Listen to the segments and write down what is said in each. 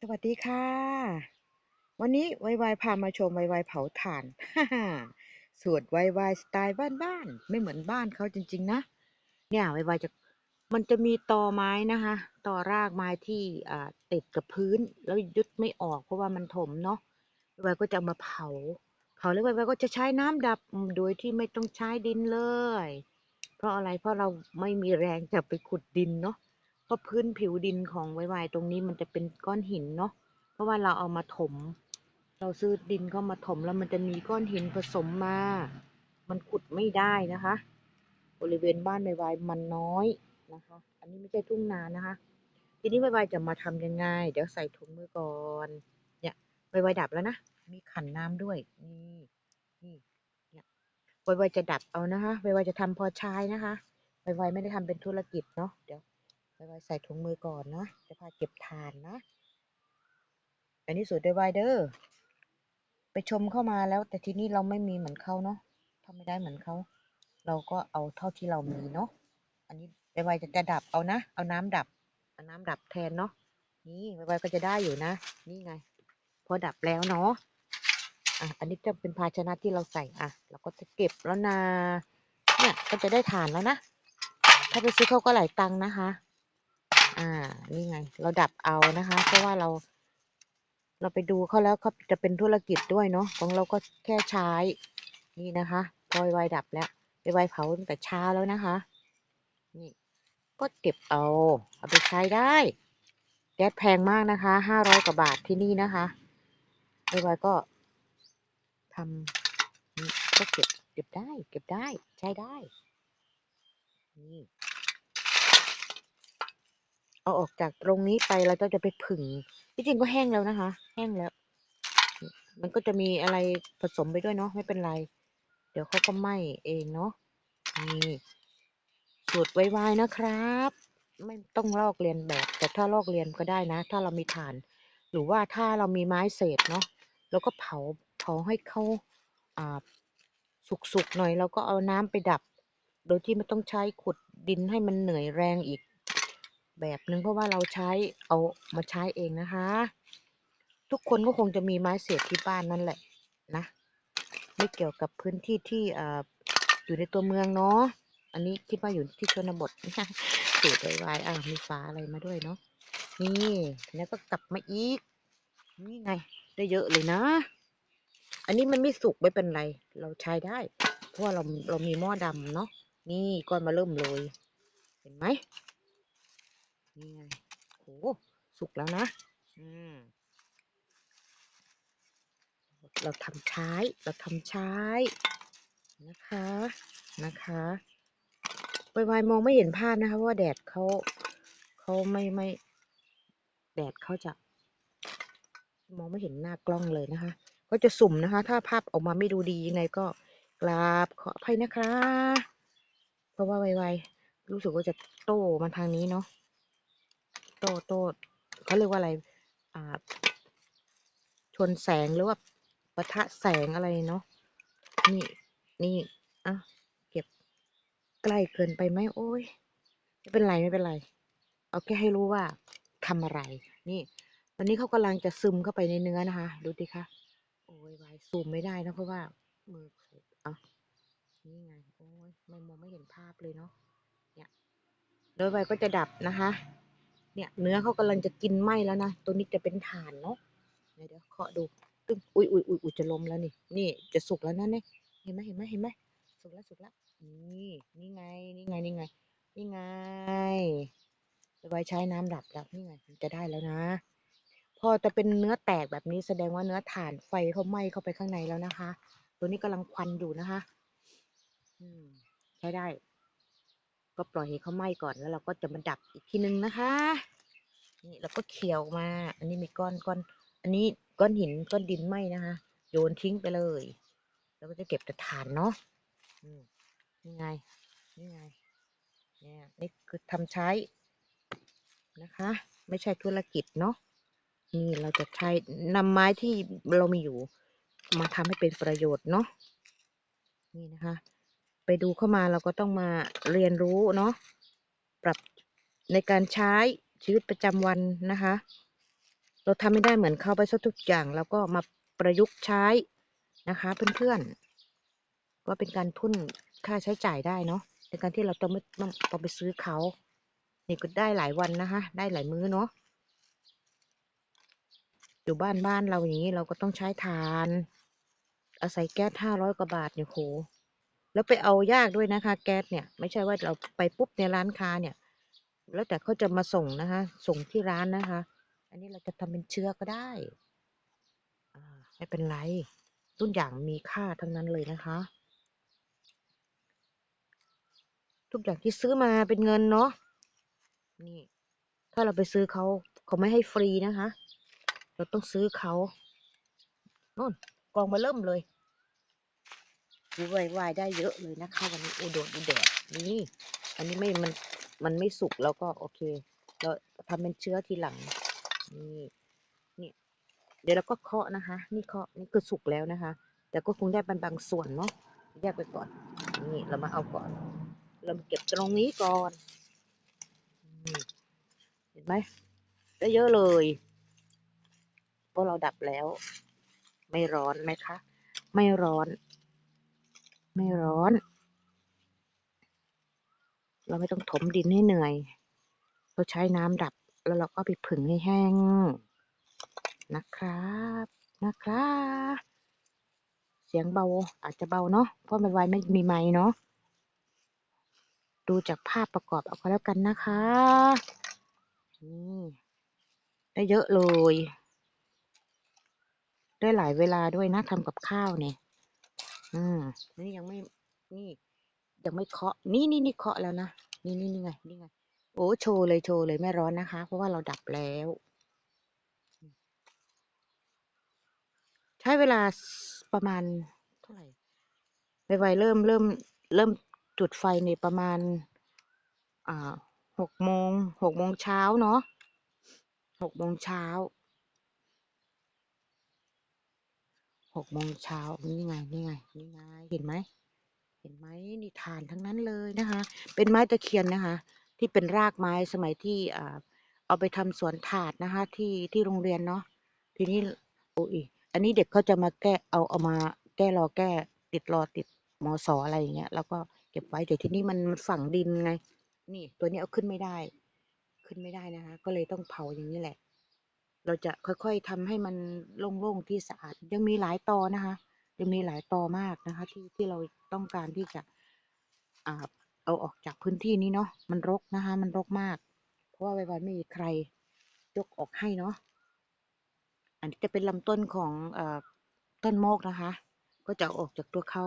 สวัสดีค่ะ วันนี้ไวไวพามาชมไวไวเผาถ่านสูตรไวไวสไตล์บ้านๆไม่เหมือนบ้านเขาจริง ๆ นะ เนี่ยไวไวจะมันจะมีตอไม้นะคะตอรากไม้ที่อ่าติดกับพื้น แล้วยึดไม่ออกเพราะว่ามันถมเนาะไวไวก็จะเอามาเผาเผาแล้วไวไวก็จะใช้น้ำดับโดยที่ไม่ต้องใช้ดินเลย เพราะอะไรเพราะเราไม่มีแรงจะไปขุดดินเนาะ เพราะพื้นผิวดินของไวไวตรงนี้มันจะเป็นก้อนหินเนาะเพราะว่าเราเอามาถม เราซื้อดินเข้ามาถมแล้วมันจะมีก้อนหินผสมมา มันขุดไม่ได้นะคะ บริเวณบ้านไวไวมันน้อยนะคะ อันนี้ไม่ใช่ทุ่งนานะคะ ทีนี้ไวไวจะมาทำยังไง เดี๋ยวใส่ถุงมือก่อนเนี่ยไวไวดับแล้วนะมีขันน้ำด้วยนี่นี่เนี่ยไวไวจะดับเอานะคะไวไวจะทำพอใช้นะคะไวไวไม่ได้ทำเป็นธุรกิจเนาะเดี๋ยว ไวไวใส่ถุงมือก่อนนะจะพาเก็บทานนะอันนี้สูตรไวไวเด้อไปชมเข้ามาแล้ว แต่ที่นี้เราไม่มีเหมือนเขาเนาะทำไม่ได้เหมือนเขา เราก็เอาเท่าที่เรามีเนาะอันนี้ไวไวจะจะดับเอานะ เอาน้ำดับเอาน้ำดับแทนเนาะนี่ไวไวก็จะได้อยู่นะ นี่ไง พอดับแล้วเนาะอะอันนี้จะเป็นภาชนะที่เราใส่อะเราก็จะเก็บแล้วนะเนี่ยก็จะได้ฐานแล้วนะ ถ้าไปซื้อเขาก็หลายตังค์นะคะ อ่า นี่ไง เราดับเอานะคะ เพราะว่าเรา เราไปดูเขาแล้วเขาจะเป็นธุรกิจด้วยเนาะ ของเราก็แค่ใช้ นี่นะคะพอยไวดับแล้วไวเผาตั้งแต่เช้าแล้วนะคะ นี่ ก็เก็บเอา เอาไปใช้ได้ แก๊สแพงมากนะคะห้าร้อยกว่าบาทที่นี่นะคะไวก็ทำก็เก็บ เก็บได้ เก็บได้ ใช้ได้ นี่ เอาออกจากตรงนี้ไปเราก็จะไปผึ่งที่จริงก็แห้งแล้วนะคะ แห้งแล้ว มันก็จะมีอะไรผสมไปด้วยเนาะไม่เป็นไร เดี๋ยวเขาก็ไหม้เองเนาะนี่สูตรไวๆนะครับ ไม่ต้องลอกเลียนแบบ แต่ถ้าลอกเลียนก็ได้นะ ถ้าเรามีถ่าน หรือว่าถ้าเรามีไม้เศษเนาะเราก็เผาเผาให้เขาอ่าสุกๆหน่อย แล้วก็เอาน้ำไปดับ โดยที่ไม่ต้องใช้ขุดดินให้มันเหนื่อยแรงอีก แบบนึงเพราะว่าเราใช้เอามาใช้เองนะคะ ทุกคนก็คงจะมีไม้เศษที่บ้านนั่นแหละนะ ไม่เกี่ยวกับพื้นที่ที่ออยู่ในตัวเมืองเนาะอันนี้คิดว่าอยู่ที่ชนบทสูตรไวๆอะมีฟ้าอะไรมาด้วยเนาะนี่แล้วก็กลับมาอีก นี่ไง ได้เยอะเลยนะ อันนี้มันไม่สุกไม่เป็นไร เราใช้ได้ เพราะว่าเราเรามีหม้อดำเนาะนี่ก้อนมาเริ่มโรยเห็นไหม นี่ไงโหสุกแล้วนะ อืม เราทำใช้ เราทำใช้ นะคะ นะคะไวๆมองไม่เห็นภาพนะคะเพราะว่าแดดเขาเขาไม่ไม่แดดเขาจะมองไม่เห็นหน้ากล้องเลยนะคะ ก็จะสุ่มนะคะ ถ้าภาพออกมาไม่ดูดียังไงก็กราบขออภัยนะคะ เพราะว่าไวๆรู้สึกว่าจะโตมาทางนี้เนาะ โต้โต้เขาเรียกว่าอะไร อ่า ชนแสงหรือว่าปะทะแสงอะไรเนาะ นี่ นี่ อะ เก็บใกล้เกินไปไหมโอ้ย ไม่เป็นไรไม่เป็นไร เอาแค่ให้รู้ว่าทำอะไร นี่ตอนนี้เขากำลังจะซึมเข้าไปในเนื้อนะคะ ดูดิคะ โอ้ยวายซูมไม่ได้นะเพราะว่า มืออะนี่ไง โอ้ยไม่มองไม่เห็นภาพเลยเนาะ เนี่ยโดยไวก็จะดับนะคะ เนี่ยเนื้อเขากำลังจะกินไหมแล้วนะ ตัวนี้จะเป็นฐานเนาะเดี๋ยวเคาะดูตึ้งอุ้ยอุ้ยอุ้ยอุ้ยจะล้มแล้วนี่ นี่จะสุกแล้วนะเนี่ยเห็นไหมเห็นไหมเห็นไหมสุกแล้วสุกแล้วนี่นี่ไงนี่ไงนี่ไงนี่ไงไว้ใช้น้ำดับแล้วนี่ไงจะได้แล้วนะ พอจะเป็นเนื้อแตกแบบนี้แสดงว่าเนื้อถ่านไฟเขาไหม้เข้าไปข้างในแล้วนะคะ ตัวนี้กำลังควันอยู่นะคะ อืมใช้ได้ ก็ปล่อยให้เขาไหม้ก่อนแล้วเราก็จะมาดับอีกทีนึงนะคะ นี่เราก็เคี่ยวมา อันนี้มีก้อนก้อน อันนี้ก้อนหินก้อนดินไหม้นะคะ โยนทิ้งไปเลยแล้วก็จะเก็บแต่ฐานเนาะนี่ไง นี่ไง เนี่ยนี่คือทำใช้นะคะ ไม่ใช่ธุรกิจเนาะ นี่เราจะใช้นำไม้ที่เรามีอยู่ มาทำให้เป็นประโยชน์เนาะ นี่นะคะ ไปดูเข้ามาเราก็ต้องมาเรียนรู้เนาะปรับในการใช้ชีวิตประจำวันนะคะ เราทำไม่ได้เหมือนเขาไปซะทุกอย่างแล้วก็มาประยุกต์ใช้นะคะเพื่อนๆก็เป็นการทุ่นค่าใช้จ่ายได้เนาะในการที่เราต้องไม่ต้องไปซื้อเขานี่ก็ได้หลายวันนะคะ ได้หลายมื้อเนาะอยู่บ้านบ้านเราอย่างนี้เราก็ต้องใช้ทาน อาศัยแก๊สห้าร้อยกว่าบาทเนี่ยโห แล้วไปเอายากด้วยนะคะ แก๊สเนี่ย ไม่ใช่ว่าเราไปปุ๊บในร้านค้าเนี่ย แล้วแต่เขาจะมาส่งนะคะ ส่งที่ร้านนะคะ อันนี้เราจะทำเป็นเชื้อก็ได้อ่าไม่เป็นไรทุกอย่างมีค่าทั้งนั้นเลยนะคะ ทุกอย่างที่ซื้อมาเป็นเงินเนาะนี่ถ้าเราไปซื้อเขาเขาไม่ให้ฟรีนะคะ เราต้องซื้อเขาโน่นกองมาเริ่มเลย ดูวายวายได้เยอะเลยนะคะ วันนี้อโดดดูแดดนี่อันนี้ไม่มันมันไม่สุกแล้วก็โอเค เราทำเป็นเชื้อทีหลัง นี่นี่เดี๋ยวเราก็เคาะนะคะ นี่เคาะนี่คือสุกแล้วนะคะ แต่ก็คงได้บางส่วนเนาะแยกไปก่อน นี่เรามาเอาก่อน เรามาเก็บตรงนี้ก่อนเห็นไหมได้เยอะเลยเพราะเราดับแล้ว ไม่ร้อนไหมคะ ไม่ร้อน ไม่ร้อน เราไม่ต้องถมดินให้เหนื่อย เราใช้น้ำดับแล้วเราก็ไปผึ่งให้แห้ง นะครับนะครับเสียงเบาอาจจะเบาเนาะเพราะมันไวไม่มีไม้เนาะดูจากภาพประกอบเอาก็แล้วกันนะคะนี่ได้เยอะเลย ได้หลายเวลาด้วยนะทำกับข้าวเนี่ย อืมนี่ยังไม่ นี่ยังไม่เคาะ นี่นี่นี่เคาะแล้วนะ นี่นี่นี่ไง นี่ไง โอ้โชว์เลยโชว์เลยไม่ร้อนนะคะ เพราะว่าเราดับแล้ว ใช้เวลาประมาณเท่าไหร่ไวๆเริ่มเริ่ม เริ่มจุดไฟในประมาณ อ่าหกโมงหกโมงเช้าเนาะหกโมงเช้าหกโมงเช้านี่ไง นี่ไง ห็นไหมเห็นไหมนี่ทานทั้งนั้นเลยนะคะ เป็นไม้ตะเคียนนะคะ ที่เป็นรากไม้สมัยที่เอาไปทำสวนถาดนะคะ ที่ที่โรงเรียนเนาะทีนี้โอ้ยอันนี้เด็กเขาจะมาแก้เอาเอามาแก้รอแก้ติดรอติดมอสออะไรอย่างเงี้ยแล้วก็เก็บไว้เดี๋ยวทีนี้มันมันฝังดินไง นี่ตัวนี้เอาขึ้นไม่ได้ ขึ้นไม่ได้นะคะ ก็เลยต้องเผาอย่างนี้แหละ เราจะค่อยๆทำให้มันโล่งๆที่สะอาดยังมีหลายตอนะคะ ยังมีหลายตอมากนะคะ ที่ที่เราต้องการที่จะอเอาออกจากพื้นที่นี้เนาะมันรกนะคะ มันรกมาก เพราะว่าไวๆไม่มีใครยกออกให้เนาะอันนี้จะเป็นลำต้นของอต้นโมกนะคะ ก็จะออกจากตัวเขา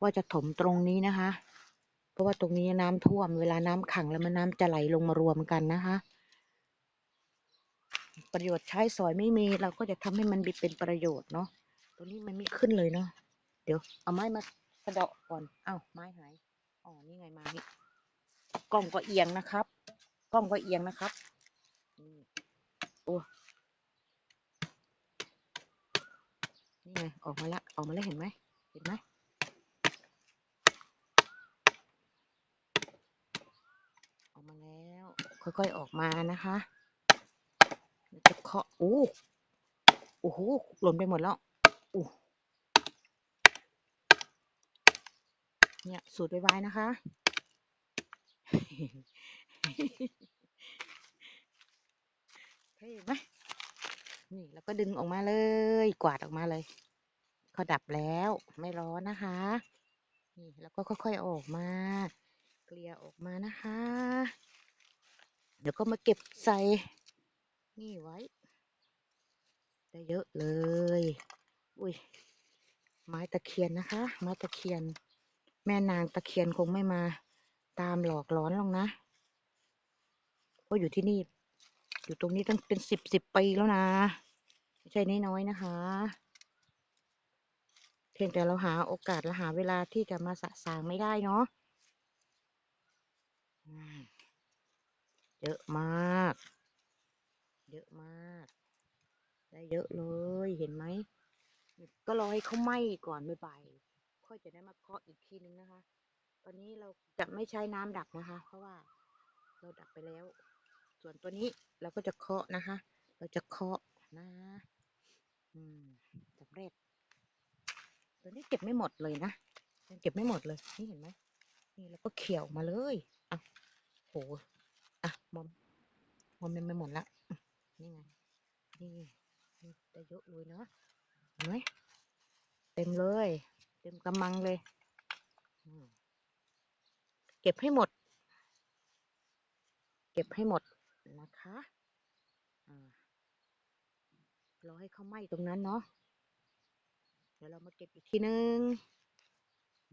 ว่าจะถมตรงนี้นะคะ เพราะว่าตรงนี้น้ำท่วมเวลาน้ำขังแล้วมันน้ำจะไหลลงมารวมกันนะคะ ประโยชน์ใช้สอยไม่มีเราก็จะทำให้มันเป็นประโยชน์เนาะ ตัวนี้มันไม่ขึ้นเลยเนาะ เดี๋ยวเอาไม้มากระเดาะก่อน เอ้าไม้หาย อ๋อ นี่ไงไม้กล้องก็เอียงนะครับ กล้องก็เอียงนะครับนี่โอ้นี่ไง ออกมาละ ออกมาแล้วเห็นไหม เห็นไหมออกมาแล้ว ค่อยๆ ออกมานะคะจะเคาะโอ้โอ้โหหล่นไปหมดแล้ว เนี่ยสูตรไวๆนะคะเห็นไหมนี่แล้วก็ดึงออกมาเลย กวาดออกมาเลยเขาดับแล้วไม่ร้อนนะคะ นี่แล้วก็ค่อยๆออกมา เกลี่ยออกมานะคะ เดี๋ยวก็มาเก็บใส่นี่ไว้ ได้เยอะเลย อุ้ยไม้ตะเคียนนะคะ ไม้ตะเคียน แม่นางตะเคียนคงไม่มา ตามหลอกหลอนหรอกนะเพราะอยู่ที่นี่ อยู่ตรงนี้ตั้งเป็นสิบสิบปีแล้วนะไม่ใช่น้อยๆนะคะ เพียงแต่เราหาโอกาสและหาเวลาที่จะมาสะสางไม่ได้เนาะเยอะมาก เยอะมาก ได้เยอะเลยเห็นไหม ก็รอให้เขาไหม้ก่อนบ่ายๆค่อยจะได้มาเคาะอีกทีนึงนะคะ ตอนนี้เราจะไม่ใช้น้ำดับนะคะ เพราะว่าเราดับไปแล้ว ส่วนตัวนี้เราก็จะเคาะนะคะ เราจะเคาะนะ อืมสำเร็จ ตัวนี้เก็บไม่หมดเลยนะยังเก็บไม่หมดเลย นี่เห็นไหมนี่แล้วก็เขี่ยวมาเลยอะโหอะมอมมอมยังไม่หมดละนี่ไงนี่นี่ได้เยอะเลยเนาะ ไหมเต็มเลย เต็มกำมังเลย เก็บให้หมด เก็บให้หมดนะคะรอให้เขาไหม้ตรงนั้นเนาะเดี๋ยวเรามาเก็บอีกทีนึง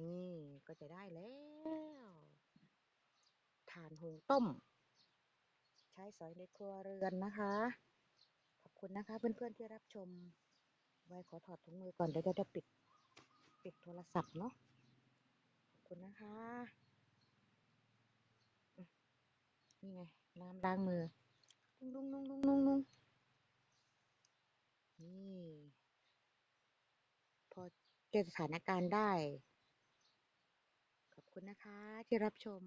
นี่ก็จะได้แล้วถ่านหุงต้ม ใช้สอยในครัวเรือนนะคะ ขอบคุณนะคะเพื่อนๆที่รับชม ไว้ขอถอดถุงมือก่อน เดี๋ยวจะปิด ปิดโทรศัพท์เนาะ ขอบคุณนะคะ นี่ไง น้ำล้างมือลุงลุงลุงลุงลุงลุงนี่ พอเจอสถานการณ์ได้ ขอบคุณนะคะที่รับชม